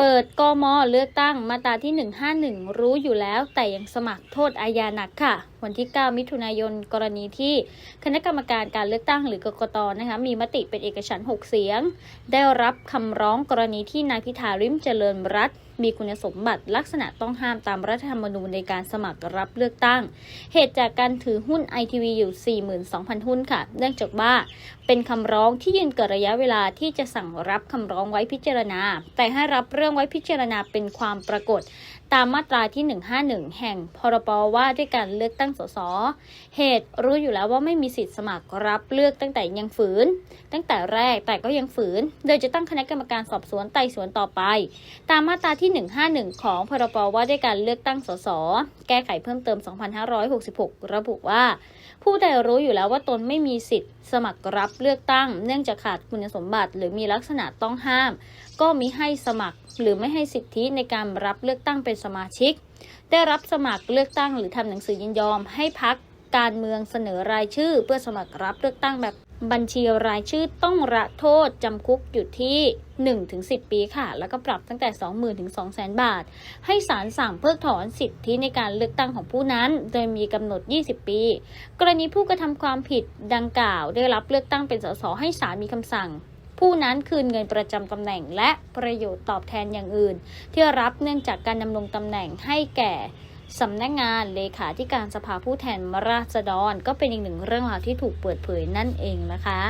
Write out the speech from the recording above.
เปิดกมเลือกตั้งมาตราที่ 151 รู้อยู่แล้วแต่ยังสมัครโทษอาญาหนักค่ะวันที่ 9 มิถุนายน กรณีที่คณะกรรมการการเลือกตั้งหรือกกตนะคะมีมติเป็นเอกฉันท์6เสียง ได้รับคำร้องกรณีที่นายพิธาริมเจริญรัตมีคุณสมบัติลักษณะต้องห้ามตามรัฐธรรมนูญในการสมัครรับเลือกตั้ง เหตุจากการถือหุ้นไอทีวีอยู่ 42,000 หุ้นค่ะ เนื่องจากว่าเป็นคำร้องที่ยืนเกิดระยะเวลาที่จะสั่งรับคำร้องไว้พิจารณา แต่ให้รับเรื่องไว้พิจารณาเป็นความปรากฏ ตามมาตราที่ 151 แห่งพรบว่าด้วยการเลือกตั้งสส เหตุรู้อยู่แล้วว่าไม่มีสิทธิ์สมัครรับเลือกตั้งแต่ยังฝืน ตั้งแต่แรกแต่ก็ยังฝืน โดยจะตั้งคณะกรรมการสอบสวนไต่สวนต่อไป ตามมาตราที่ 151 ของพรบว่าด้วยการเลือกตั้งสส แก้ไขเพิ่มเติม 2566 ระบุว่า ผู้ใดรู้อยู่แล้วว่าตนไม่มีสิทธิ์ สมัครรับเลือกตั้ง เนื่องจากขาดคุณสมบัติ หรือมีลักษณะต้องห้าม ก็มิให้สมัครหรือไม่ให้สิทธิในการรับเลือกตั้งเป็นสมาชิก ได้รับสมัครเลือกตั้งหรือทำหนังสือยินยอมให้พัก การเมืองเสนอรายชื่อ เพื่อสมัครรับเลือกตั้งแบบบัญชีรายชื่อต้องระโทษจำคุกอยู่ที่ 1-10 ปีค่ะ แล้วก็ปรับตั้งแต่ 20,000ถึง200,000 บาท ให้ศาลสั่งเพิกถอนสิทธิในการเลือกตั้งของผู้นั้น โดยมีกำหนด 20 ปี กรณีผู้กระทำความผิดดังกล่าว ได้รับเลือกตั้งเป็นสสให้ศาลมีคำสั่ง ผู้นั้นคืนเงินประจำตำแหน่ง และประโยชน์ตอบแทนอย่างอื่น ที่รับเนื่องจากการดำรงตำแหน่งให้แก่ สำนักงานเลขาธิการสภาผู้แทนราษฎร ก็เป็นอีกหนึ่งเรื่องราวที่ถูกเปิดเผยนั่นเองนะคะ